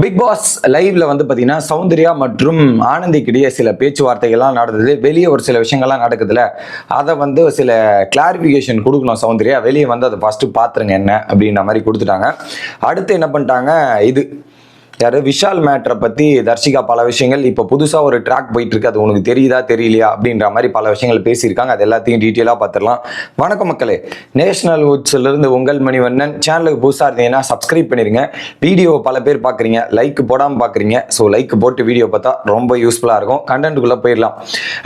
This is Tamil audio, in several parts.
பிக் பாஸ் லைவ்ல வந்து பாத்தீங்கன்னா சௌந்தர்யா மற்றும் ஆனந்திக்கிடையே சில பேச்சுவார்த்தைகள்லாம் நடந்தது. வெளியே ஒரு சில விஷயங்கள்லாம் நடக்குதுல அதை வந்து சில கிளாரிஃபிகேஷன் கொடுக்கணும் சௌந்தர்யா. வெளியே வந்து அதை ஃபர்ஸ்ட் பாத்துருங்க என்ன அப்படின்ற மாதிரி கொடுத்துட்டாங்க. அடுத்து என்ன பண்ணிட்டாங்க? இது யார்? விஷால் மேட்ரை பற்றி தர்ஷிகா பல விஷயங்கள் இப்போ புதுசாக ஒரு ட்ராக் போயிட்டு இருக்கு அது உனக்கு தெரியுதா தெரியலையா? அப்படின்ற மாதிரி பல விஷயங்கள் பேசியிருக்காங்க. அது எல்லாத்தையும் டீட்டெயிலாக பார்த்துடலாம் வணக்கம் மக்களே. நேஷனல் வுட்ஸ்லேருந்து உங்கள் மணிவண்ணன். சேனலுக்கு புதுசாக இருந்தீங்கன்னா சப்ஸ்கிரைப் பண்ணிருங்க. வீடியோ பல பேர் பார்க்குறீங்க லைக் போடாமல் பார்க்குறீங்க ஸோ லைக் போட்டு வீடியோ பார்த்தா ரொம்ப யூஸ்ஃபுல்லாக இருக்கும். கண்டென்ட்டுக்குள்ளே போயிடலாம்.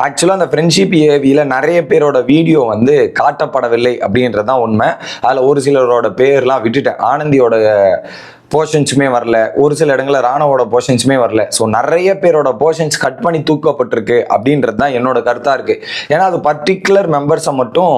ஆக்சுவலாக அந்த ஃப்ரெண்ட்ஷிப் ஏவியில் நிறைய பேரோட வீடியோ வந்து காட்டப்படவில்லை அப்படின்றது தான் உண்மை. அதில் ஒரு சிலரோட பேர்லாம் விட்டுட்டேன். ஆனந்தியோட போர்ஷன்ஸுமே வரல. ஒரு சில இடங்களில் ராணுவோட போர்ஷன்ஸுமே வரல. ஸோ நிறைய பேரோட போர்ஷன்ஸ் கட் பண்ணி தூக்கப்பட்டிருக்கு அப்படின்றது தான் என்னோட கருத்தாக இருக்குது ஏன்னா அது பர்டிகுலர் மெம்பர்ஸை மட்டும்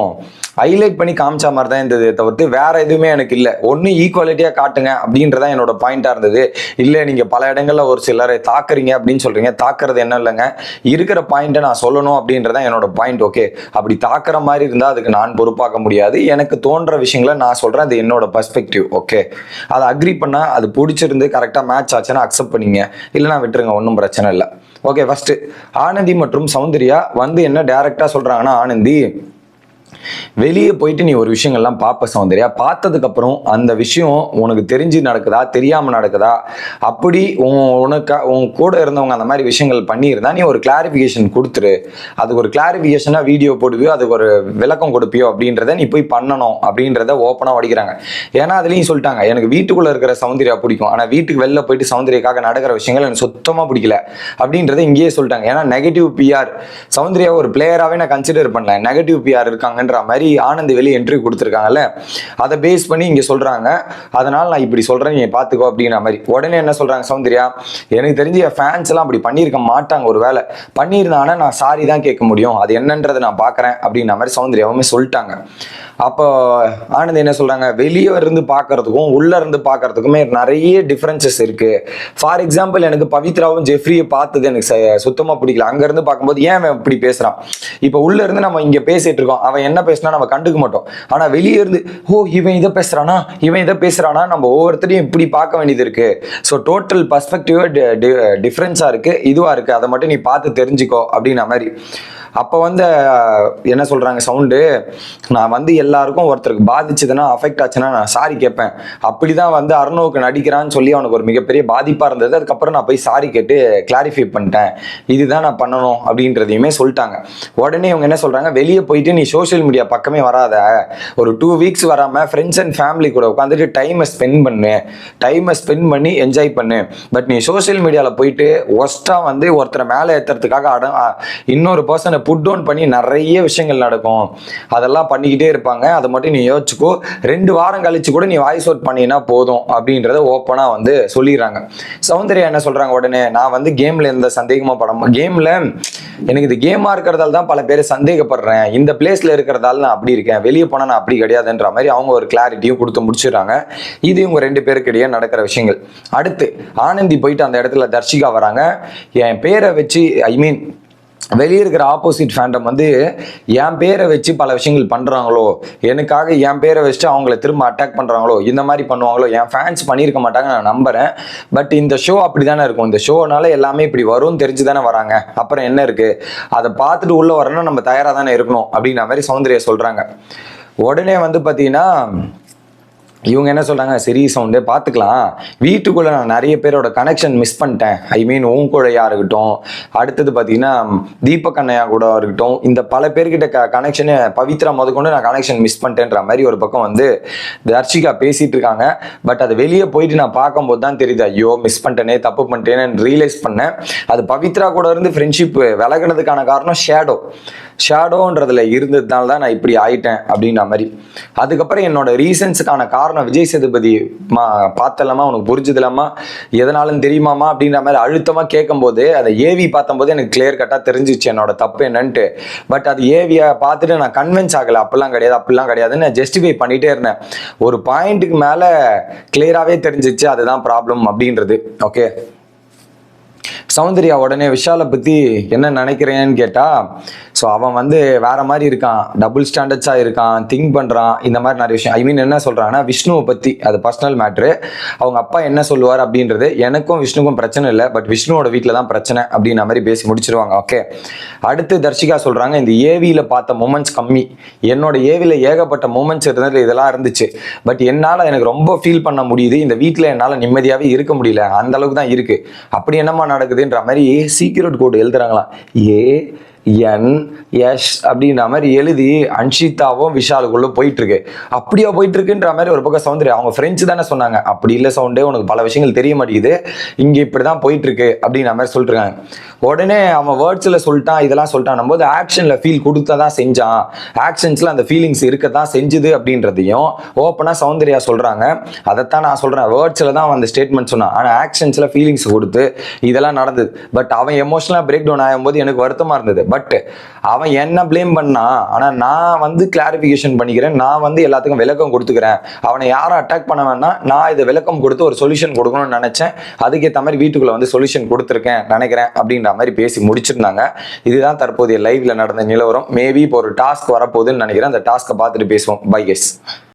ஹைலைட் பண்ணி காமிச்ச மாதிரி தான் இருந்தது தவிர்த்து வேற எதுவுமே எனக்கு இல்லை. ஒன்று ஈக்குவாலிட்டியாக காட்டுங்க அப்படின்றதான் என்னோட பாயிண்டாக இருந்தது. இல்லை நீங்கள் பல இடங்களில் ஒரு சிலரை தாக்குறீங்க அப்படின்னு சொல்கிறீங்க தாக்குறது என்ன இல்லைங்க. இருக்கிற பாயிண்ட்டை நான் சொல்லணும் அப்படின்றதான் என்னோட பாயிண்ட் ஓகே அப்படி தாக்குற மாதிரி இருந்தால் அதுக்கு நான் பொறுப்பாக்க முடியாது. எனக்கு தோன்ற விஷயங்களை நான் சொல்கிறேன் அது என்னோட பர்ஸ்பெக்டிவ் ஓகே அதை அக்ரி பண்ணால் அது பிடிச்சிருந்து கரெக்டாக மேட்ச் ஆச்சுன்னா அக்செப்ட் பண்ணிங்க. இல்லைனா விட்டுருங்க ஒன்றும் பிரச்சனை இல்லை. ஓகே ஃபர்ஸ்ட் ஆனந்தி மற்றும் சௌந்தர்யா வந்து என்ன டைரக்டாக சொல்கிறாங்கன்னா ஆனந்தி வெளியே போயிட்டு நீ ஒரு விஷயங்கள்லாம் பார்ப்ப சௌந்தர்யா. பார்த்ததுக்கப்புறம் அந்த விஷயம் உனக்கு தெரிஞ்சு நடக்குதா? தெரியாமல் நடக்குதா? அப்படி உன் உனக்கு உன் கூட இருந்தவங்க அந்த மாதிரி விஷயங்கள் பண்ணியிருந்தா நீ ஒரு கிளாரிஃபிகேஷன் கொடுத்துரு. அதுக்கு ஒரு கிளாரிஃபிகேஷனாக வீடியோ போடுவியோ அதுக்கு ஒரு விளக்கம் கொடுப்பியோ அப்படின்றத நீ போய் பண்ணணும் அப்படின்றத ஓப்பனாக வடிக்கிறாங்க. ஏன்னா அதுலேயும் சொல்லிட்டாங்க எனக்கு வீட்டுக்குள்ளே இருக்கிற சௌந்தர்யா பிடிக்கும். ஆனால் வீட்டுக்கு வெளில போயிட்டு சௌந்தர்யாக்காக நடக்கிற விஷயங்கள் எனக்கு சுத்தமாக பிடிக்கல அப்படின்றத இங்கேயே சொல்லிட்டாங்க. ஏன்னா நெகட்டிவ் பிஆர் சௌந்தர்யா ஒரு பிளேயராகவே நான் கன்சிடர் பண்ணல. நெகட்டிவ் பிஆர் இருக்காங்க. இருக்காங்கன்ற மாதிரி ஆனந்த் வெளியே என்ட்ரி கொடுத்துருக்காங்கல்ல அதை பேஸ் பண்ணி இங்கே சொல்கிறாங்க அதனால் நான் இப்படி சொல்கிறேன் நீ பார்த்துக்கோ அப்படிங்கிற மாதிரி. உடனே என்ன சொல்கிறாங்க சௌந்தர்யா? எனக்கு தெரிஞ்சு என் ஃபேன்ஸ் எல்லாம் அப்படி பண்ணியிருக்க மாட்டாங்க ஒரு வேலை பண்ணியிருந்தாங்கன்னா நான் சாரி தான் கேட்க முடியும். அது என்னன்றதை நான் பார்க்குறேன் அப்படின்ற மாதிரி சௌந்தர்யாவுமே சொல்லிட்டாங்க. அப்போ ஆனந்த் என்ன சொல்கிறாங்க வெளியே இருந்து பார்க்கறதுக்கும் உள்ளே இருந்து பார்க்கறதுக்குமே நிறைய டிஃப்ரென்சஸ் இருக்குது ஃபார் எக்ஸாம்பிள் எனக்கு பவித்ராவும் ஜெஃப்ரியை பார்த்தது எனக்கு ச- பிடிக்கல. அங்கேருந்து பார்க்கும்போது ஏன் அவன் இப்படி பேசுகிறான் இப்போ உள்ளேருந்து நம்ம இங்கே பேசிகிட்டு இருக்கோம். அவன் என்ன பேசினா நம்ம கண்டுக்க மாட்டோம். ஆனால் வெளியே இருந்து ஓ இவன் இதை பேசுகிறானா இவன் இதை பேசுகிறானா நம்ம ஒவ்வொருத்தரையும் இப்படி பார்க்க வேண்டியது இருக்குது ஸோ டோட்டல் பர்ஸ்பெக்டிவாக டிஃப்ரென்ஸாக இருக்குது இதுவாக இருக்குது அதை மட்டும் நீ பார்த்து தெரிஞ்சுக்கோ அப்படின்ன மாதிரி. அப்போ வந்து என்ன சொல்கிறாங்க சவுண்டு நான் வந்து எல்லாருக்கும் ஒருத்தருக்கு பாதிச்சதுன்னா அஃபெக்ட் ஆச்சுன்னா நான் சாரி கேட்பேன். அப்படி தான் வந்து அருணவுக்கு நடிக்கிறான்னு சொல்லி அவனுக்கு ஒரு மிகப்பெரிய பாதிப்பாக இருந்தது. அதுக்கப்புறம் நான் போய் சாரி கேட்டு கிளாரிஃபை பண்ணிட்டேன். இதுதான் நான் பண்ணணும் அப்படின்றதையுமே சொல்லிட்டாங்க. உடனே இவங்க என்ன சொல்கிறாங்க வெளியே போயிட்டு நீ சோஷியல் மீடியா பக்கமே வராத. ஒரு டூ வீக்ஸ் வராமல் ஃப்ரெண்ட்ஸ் அண்ட் ஃபேமிலி கூட உட்காந்துட்டு டைமை ஸ்பெண்ட் பண்ணு. டைமை ஸ்பெண்ட் பண்ணி என்ஜாய் பண்ணு. பட் நீ சோஷியல் மீடியாவில் போயிட்டு ஒஸ்ட்டாக வந்து ஒருத்தரை மேலே ஏற்றுறதுக்காக அட இன்னொரு பர்சனை புட் டவுன் பண்ணி நிறைய விஷயங்கள் நடக்கும். அதெல்லாம் பண்ணிக்கிட்டே இருப்பாங்க. அதை மட்டும் நீ யோசிச்சுக்கோ. ரெண்டு வாரம் கழிச்சு கூட நீ வாய்ஸ் அவுட் பண்ணினா போதும் அப்படின்றத ஓப்பனாக வந்து சொல்லிடுறாங்க. சௌந்தர்யா என்ன சொல்கிறாங்க உடனே? நான் வந்து கேமில் எந்த சந்தேகமாக படம் கேமில் எனக்கு இது கேமாக இருக்கிறதால தான் பல பேர் சந்தேகப்படுறேன். இந்த பிளேஸில் இருக்கிறதால நான் அப்படி இருக்கேன். வெளியே போனால் நான் அப்படி கிடையாதுன்ற மாதிரி அவங்க ஒரு கிளாரிட்டியும் கொடுத்து முடிச்சிடுறாங்க. இது இவங்க ரெண்டு பேருக்கிடையே நடக்கிற விஷயங்கள். அடுத்து ஆனந்தி போயிட்டு அந்த இடத்துல தர்ஷிகா வராங்க. என் பேரை வச்சு ஐ மீன் வெளியே இருக்கிற ஆப்போசிட் ஃபேண்டம் வந்து என் பேரை வச்சு பல விஷயங்கள் பண்ணுறாங்களோ எனக்காக என் பேரை வச்சுட்டு அவங்கள திரும்ப அட்டாக் பண்ணுறாங்களோ இந்த மாதிரி பண்ணுவாங்களோ? என் ஃபேன்ஸ் பண்ணியிருக்க மாட்டாங்க நான் நம்புகிறேன் பட் இந்த ஷோ அப்படி தானே இருக்கும். இந்த ஷோனால எல்லாமே இப்படி வரும்னு தெரிஞ்சு தானே வராங்க. அப்புறம் என்ன இருக்குது அதை பார்த்துட்டு உள்ளே வரணும் நம்ம தயாராக தானே இருக்கணும். அப்படின்ற மாதிரி சௌந்தர்யா சொல்கிறாங்க உடனே வந்து பார்த்தீங்கன்னா இவங்க என்ன சொல்கிறாங்க சரி சவுண்டே பார்த்துக்கலாம் வீட்டுக்குள்ளே நான் நிறைய பேரோட கனெக்ஷன் மிஸ் பண்ணிட்டேன். ஐ மீன் உன் இருக்கட்டும். அடுத்தது பார்த்தீங்கன்னா தீபக் அண்ணையா கூட இருக்கட்டும். இந்த பல பேர்கிட்ட க கனெக்ஷனு பவித்ரா முதற்கொண்டு நான் கனெக்ஷன் மிஸ் பண்ணிட்டேன்ற மாதிரி ஒரு பக்கம் வந்து தர்ஷிகா பேசிகிட்டு இருக்காங்க. பட் அது வெளியே போயிட்டு நான் பார்க்கும்போது தான் தெரியுது ஐயோ மிஸ் பண்ணிட்டேனே தப்பு பண்ணிட்டேன்னு ரியலைஸ் பண்ணேன். அது பவித்ரா கூட இருந்து ஃப்ரெண்ட்ஷிப் விலகினதுக்கான காரணம் ஷேடோ ஷேடோன்றதுல இருந்ததுனால தான் நான் இப்படி ஆயிட்டேன் அப்படின்ற மாதிரி. அதுக்கப்புறம் என்னோட ரீசன்ஸுக்கான காரணம் விஜய் சேதுபதி மா பார்த்தலாமா உனக்கு புரிஞ்சுதலாமா எதனாலும் தெரியுமாமா அப்படின்ற மாதிரி அழுத்தமாக கேட்கும்போது அதை ஏவி பார்த்தம்போது எனக்கு கிளியர் கட்டாக தெரிஞ்சிச்சு என்னோட தப்பு என்னன்ட்டு. பட் அது ஏவியை பார்த்துட்டு நான் கன்வின்ஸ் ஆகலை அப்படிலாம் கிடையாது அப்படிலாம் கிடையாதுன்னு நான் ஜஸ்டிஃபை பண்ணிட்டே இருந்தேன். ஒரு பாயிண்ட்டுக்கு மேலே கிளியராகவே தெரிஞ்சிச்சு அதுதான் ப்ராப்ளம் அப்படின்றது. ஓகே சௌந்தர்யா உடனே விஷாலை பற்றி என்ன நினைக்கிறேன்னு கேட்டால் ஸோ அவன் வந்து வேற மாதிரி இருக்கான். டபுள் ஸ்டாண்டர்ட்ஸாக இருக்கான் திங்க் பண்ணுறான் இந்த மாதிரி நிறைய விஷயம். ஐ மீன் என்ன சொல்கிறாங்கன்னா விஷ்ணுவை பற்றி அது பர்சனல் மேட்ரு அவங்க அப்பா என்ன சொல்லுவார் அப்படின்றது எனக்கும் விஷ்ணுக்கும் பிரச்சனை இல்லை பட் விஷ்ணுவோட வீட்டில் தான் பிரச்சனை அப்படின்ற மாதிரி பேசி முடிச்சிருவாங்க. ஓகே அடுத்து தர்ஷிகா சொல்கிறாங்க இந்த ஏவியில் பார்த்த மூமெண்ட்ஸ் கம்மி. என்னோட ஏவியில் ஏகப்பட்ட மூமெண்ட்ஸ் இருந்தது இதெல்லாம் இருந்துச்சு. பட் என்னால் எனக்கு ரொம்ப ஃபீல் பண்ண முடியுது. இந்த வீட்டில் என்னால் நிம்மதியாகவே இருக்க முடியல. அந்த அளவுக்கு தான் இருக்குது அப்படி என்னம்மா இருக்குதுன்ற மாதிரி சீக்ரெட் கோடு எழுதுறாங்களாம். ஏ என் எஸ் அப்படின்ற மாதிரி எழுதி அன்ஷிதாவும் விஷாலுக்குள்ளே போயிட்டுருக்கு. அப்படியா போயிட்டுருக்குன்ற மாதிரி ஒரு பக்கம் சவுந்தர்யா அவங்க ஃப்ரெண்ட்ஸ் தானே சொன்னாங்க. அப்படி இல்லை சவுண்டே உனக்கு பல விஷயங்கள் தெரிய மாட்டேங்குது. இங்கே இப்படி தான் போயிட்டுருக்கு அப்படின்ற மாதிரி சொல்லிட்டுருக்காங்க. உடனே அவன் வேர்ட்ஸில் சொல்லிட்டான் இதெல்லாம் சொல்லிட்டான் போது ஆக்ஷனில் ஃபீல் கொடுத்தா தான் செஞ்சான். ஆக்ஷன்ஸில் அந்த ஃபீலிங்ஸ் இருக்க தான் செஞ்சுது அப்படின்றதையும் ஓப்பனாக சௌந்தர்யா சொல்கிறாங்க அதைத்தான் நான் சொல்கிறேன் வேர்ட்ஸில் தான் அவன் அந்த ஸ்டேட்மெண்ட் சொன்னான். ஆனால் ஆக்ஷன்ஸில் ஃபீலிங்ஸ் கொடுத்து இதெல்லாம் நடந்தது. பட் அவன் எமோஷனலாக பிரேக் டவுன் ஆகும்போது எனக்கு வருத்தமாக இருந்தது. பட் அவன் என்ன ப்ளேம் பண்ணான் ஆனா நான் வந்து கிளாரிஃபிகேஷன் பண்ணிக்கிறேன். நான் வந்து எல்லாத்துக்கும் விளக்கம் கொடுத்துக்கிறேன். அவனை யாரும் அட்டாக் பண்ண வேணாம். நான் இதை விளக்கம் கொடுத்து ஒரு சொல்யூஷன் கொடுக்கணும்னு நினைச்சேன். அதுக்கேற்ற மாதிரி வீட்டுக்குள்ள வந்து சொல்யூஷன் கொடுத்துருக்கேன் நினைக்கிறேன் அப்படின்ற மாதிரி பேசி முடிச்சிருந்தாங்க. இதுதான் தற்போதைய லைவ்ல நடந்த நிலவரம். மேபி இப்போ ஒரு டாஸ்க் வரப்போகுதுன்னு நினைக்கிறேன். அந்த டாஸ்க்கை பார்த்துட்டு பேசுவோம். By S